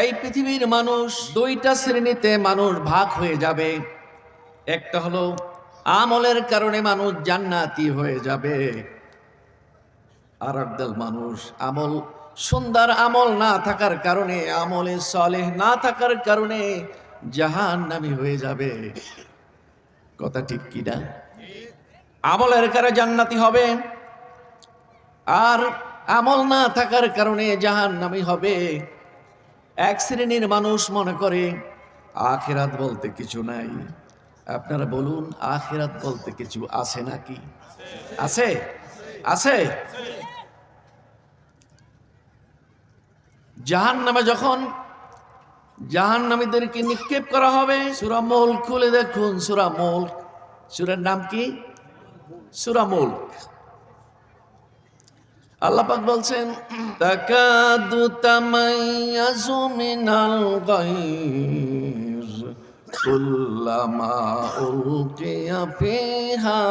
এই পৃথিবীর মানুষ দুইটা শ্রেণীতে মানুষ ভাগ হয়ে যাবে। একটা হলো, আমলের কারণে মানুষ জান্নাতি হয়ে যাবে। আর একদল মানুষ আমল, সুন্দর আমল না থাকার কারণে, আমলে সলেহ না থাকার কারণে জাহান নামি হয়ে যাবে। কথা ঠিক কিনা আমলের কারণে জান্নাতি হবে, আর আমল না থাকার কারণে জাহান নামি হবে। এক শ্রেণির মানুষ মনে করে, আখেরাত বলতে কিছু নাই। আপনারা বলুন, আখেরাত বলতে কিছু আছে নাকি? আছে? আছে? জাহান নামে যখন জাহান নামীদেরকে নিক্ষেপ করা হবে, সুরা মোল খুলে দেখুন, সুরা মোল সুরের নাম কি? সুরা আল্লাপাক বলছেন, তাকাদু তামাইয়াজু মিনাল গায়র, কুল্লামা উলকিয়া ফিহা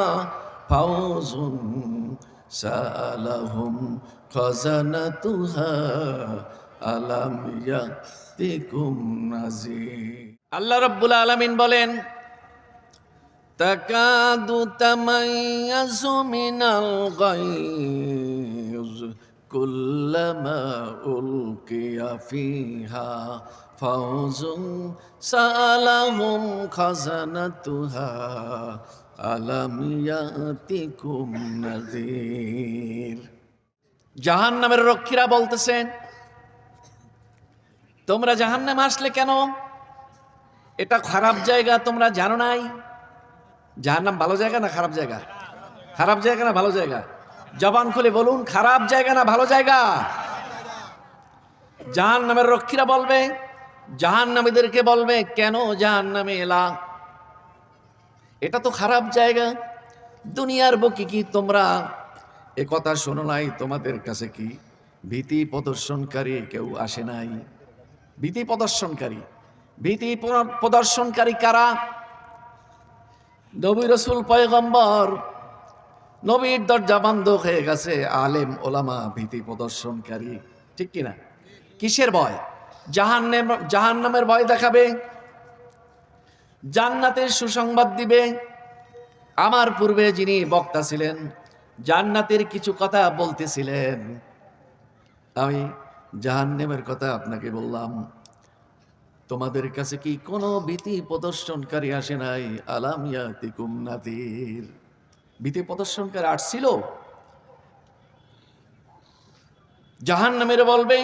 ফাউজুন সালাহুম খাজানাতুহা আলাম ইয়াতিকুম নাজির। আল্লাহ রাব্বুল আলামিন বলেন, তাকাদু তামাইয়াজু মিনাল গায়র كلما ألقي فيها فوز سألهم خزنتها ألم يأتكم نذير জাহান নামের রক্ষীরা বলতেছেন তোমরা জাহান নামে আসলে কেন এটা খারাপ জায়গা তোমরা জানো নাই যার নাম ভালো জায়গা না খারাপ জায়গা খারাপ জায়গা না ভালো জায়গা জবান খুলে বলুন, খারাপ জায়গা না ভালো জায়গা? জাহান নামের রক্ষীরা বলবে জাহান নামীদেরকে বলবে, কেন জাহান নামে এলা? এটা তো খারাপ জায়গা। দুনিয়ার বুকে কি তোমরা? এ কথা শোনো নাই, তোমাদের কাছে কি ভীতি প্রদর্শনকারী কেউ আসে নাই? ভীতি প্রদর্শনকারী। ভীতি প্রদর্শনকারী কারা? নবী রসুল পয়গম্বর নবীর দরজা বন্ধ হয়ে গেছে, আলেম, ওলামা, ভীতি প্রদর্শনকারী। ঠিক কিনা? কিসের ভয়? জাহান জাহান নামের ভয় দেখাবে? জান্নাতের সুসংবাদ দিবে? আমার পূর্বে যিনি বক্তা ছিলেন, জান্নাতের কিছু কথা বলতেছিলেন। আমি জাহান্নামের কথা আপনাকে বললাম, তোমাদের কাছে কি কোনো ভীতি প্রদর্শনকারী আসে নাই? আলামিয়া তিকুম নাদির। ভীতি প্রদর্শনকারী আসছিল জাহান নামের বলবে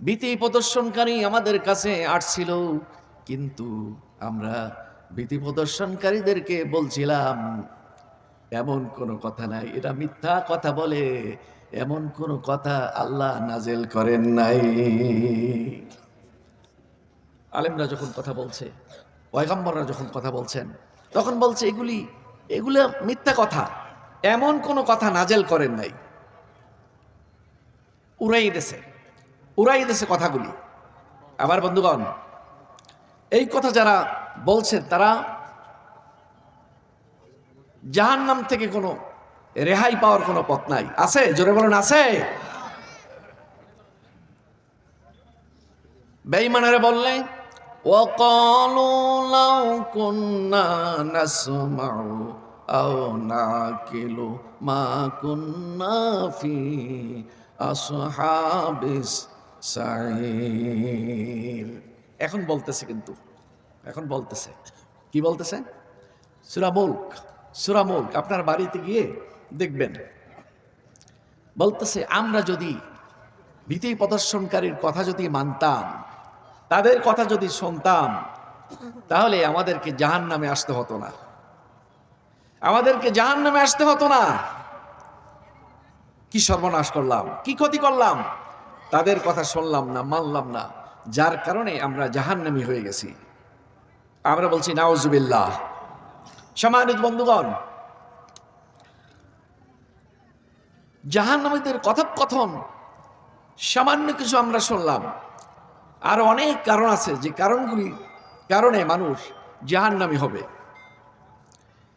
ভীতি প্রদর্শনকারী আমাদের কাছে আসছিল কিন্তু আমরা ভীতি প্রদর্শনকারীদেরকে বলছিলাম এমন কোনো কথা নাই। এটা মিথ্যা কথা বলে, এমন কোনো কথা আল্লাহ নাজেল করেন নাই। আলেমরা যখন কথা বলছে, পয়গম্বররা যখন কথা বলছেন, তখন বলছে, এগুলি, এগুলো মিথ্যা কথা, এমন কোনো কথা নাজেল করেন নাই। উড়াই দেশে উড়াই দেশে কথাগুলি। আমার বন্ধুগণ, এই কথা যারা বলছেন, তারা জাহান নাম থেকে কোনো রেহাই পাওয়ার কোনো পথ নাই আছে জোরে বলেন আছে বেঈমানেরা বললে وقالوا لو كنا نسمع أو نعقل ما كنا في أصحاب السعير এখন বলতেছে কিন্তু এখন বলতেছে কি বলতেছে সুরা মুল্ক সুরা মুল্ক আপনার বাড়িতে গিয়ে দেখবেন। বলতেছে, আমরা যদি ভীতি প্রদর্শনকারীর কথা যদি মানতাম, তাদের কথা যদি শুনতাম, তাহলে আমাদেরকে জাহান নামে আসতে হতো না। আমাদেরকে জাহান নামে আসতে হতো না। কি সর্বনাশ করলাম, কি ক্ষতি করলাম? তাদের কথা শুনলাম না, মানলাম না। যার কারণে আমরা জাহান্নামি হয়ে গেছি। আমরা বলছি নাওজুবিল্লাহ সম্মানিত বন্ধুগণ জাহান্নামীদের কথোপকথন সামান্য কিছু আমরা শুনলাম আর অনেক কারণ আছে যে কারণগুলি কারণে মানুষ জাহান্নামি হবে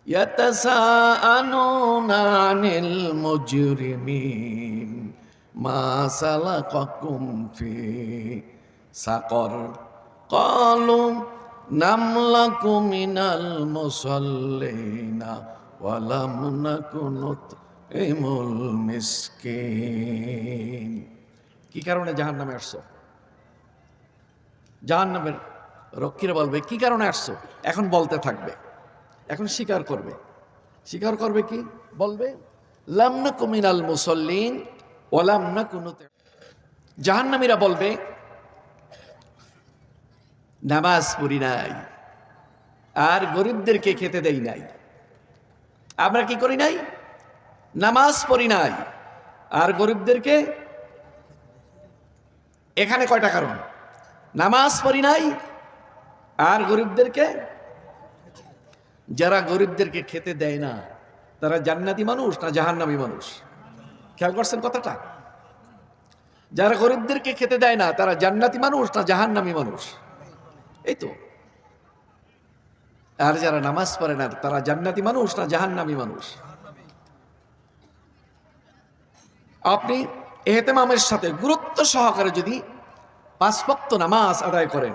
يتساءلون عن المجرمين ما سلككم في سقر قالوا নামলাকু মিনাল মুসাল্লিনা ওয়ালাম নাকুনুত ইমুল মিসকিন। কি কারণে জাহান্নামে আসছো? জাহান্নামের রক্ষীরা বলবে, কি কারণে আসছো? এখন বলতে থাকবে। এখন স্বীকার করবে। স্বীকার করবে কি? বলবে লামনা কুমিনাল মুসল্লিন ওলামনা কুনুতে জাহান্নামীরা বলবে নামাজ পড়ি নাই। আর গরিবদেরকে খেতে দেই নাই। আমরা কি করি নাই? নামাজ পড়ি নাই। আর গরিবদেরকে এখানে কয়টা কারণ? নামাজ পড়ি নাই। আর গরিবদেরকে যারা গরিবদেরকে খেতে দেয় না, তারা জান্নাতি মানুষ না জাহান্নামী মানুষ? খেয়াল করছেন কথাটা? যারা গরিবদেরকে খেতে দেয় না, তারা জান্নাতি মানুষ না জাহান্নামী মানুষ? এই তো। আর যারা নামাজ পড়ে না, তারা জান্নাতি মানুষ না জাহান্নামী মানুষ? আপনি এহতেমামের সাথে গুরুত্ব সহকারে যদি পাঁচ ভক্ত নামাজ আদায় করেন,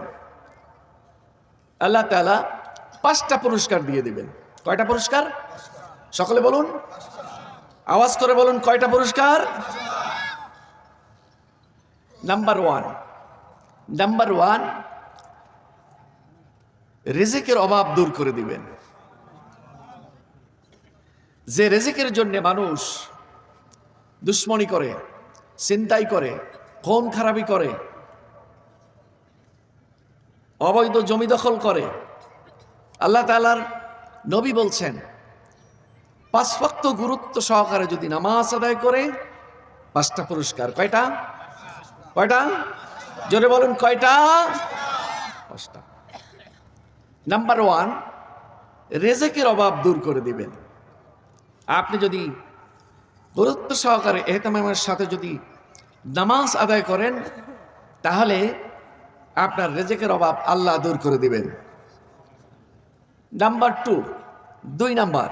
আল্লাহ তাআলা পাঁচটা পুরস্কার দিয়ে দিবেন। কয়টা পুরস্কার? সকলে বলুন। আওয়াজ করে বলুন, কয়টা পুরস্কার? নাম্বার ওয়ান নাম্বার ওয়ান রেজেকের অভাব দূর করে দিবেন। যে রেজেকের জন্য মানুষ দুশ্মনী করে চিন্তাই করে ফোন খারাপি করে, অবৈধ জমি দখল করে, আল্লাহ তালার নবী বলছেন, পাঁচ ভক্ত গুরুত্ব সহকারে যদি নামাজ আদায় করে, পাঁচটা পুরস্কার, কয়টা? কয়টা? জোরে বলুন, কয়টা? পাঁচটা। নাম্বার ওয়ান রেজেকের অভাব দূর করে দিবেন। আপনি যদি গুরুত্ব সহকারে এহতামের সাথে যদি নামাজ আদায় করেন, তাহলে আপনার রেজেকের অভাব আল্লাহ দূর করে দিবেন। নাম্বার টু দুই নাম্বার,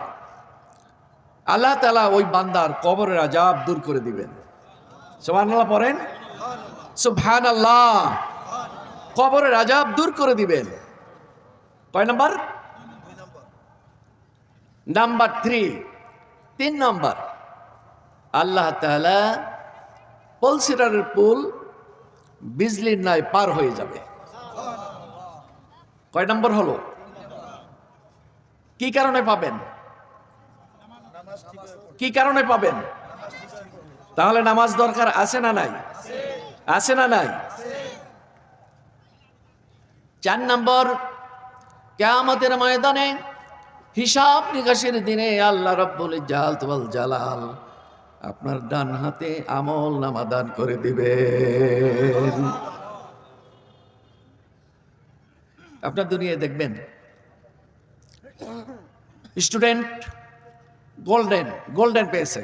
আল্লাহ তালা ওই বান্দার কবরের আজাব দূর করে দিবেন। সোহান আল্লাহ পড়েন? সুবহান আল্লাহ কবরের আজাব দূর করে দিবেন। কয় নাম্বার নাম্বার থ্রি তিন নাম্বার আল্লাহ তালা পলসিরারের পুল বিজলির নাই পার হয়ে যাবে কয় নম্বর হলো কি কারণে পাবেন কি কারণে পাবেন তাহলে নামাজ দরকার আছে না নাই আছে না নাই চার নম্বর কেয়ামতের ময়দানে হিসাব নিকাশের দিনে আল্লাহ রব্বুল জাল তোয়াল জালাল আপনার ডান হাতে আমল নামা দান করে দিবে আপনার দুনিয়ায় দেখবেন, স্টুডেন্ট গোল্ডেন গোল্ডেন পেয়েছে।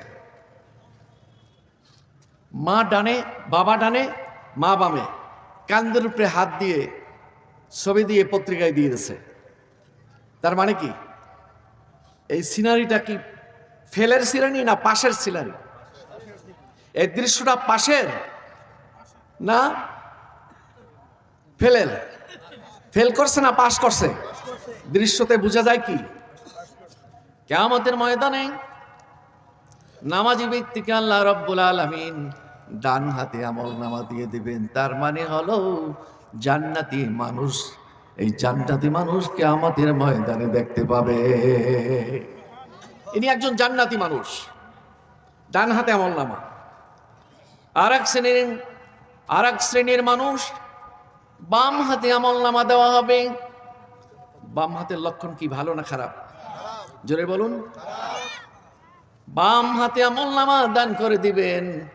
মা ডানে, বাবা ডানে, মা বামে। কান্দের উপরে হাত দিয়ে, ছবি দিয়ে পত্রিকায় দিয়ে দিয়েছে। তার মানে কি? এই সিনারিটা কি ফেলের সিনারি না পাশের সিনারি? এই দৃশ্যটা পাশের না ফেলের? ফেল করছে না পাশ করছে? দৃশ্যতে বোঝা যায় কি? কেমতের ময়দানে নামাজি ব্যক্তিকে আল্লাহ রব্বুল আলমিন ডান হাতে আমল নামা দিয়ে দিবেন। তার মানে হলো জান্নাতি মানুষ এই জান্নাতি মানুষকে আমাদের ময়দানে দেখতে পাবে। ইনি একজন জান্নাতি মানুষ। ডান হাতে আমল নামা। আর এক শ্রেণির আর এক শ্রেণির মানুষ বাম হাতে আমল নামা দেওয়া হবে। বাম হাতের লক্ষণ কি, ভালো না খারাপ? জোরে বলুন। বাম হাতে আমল নামা দান করে দিবেন।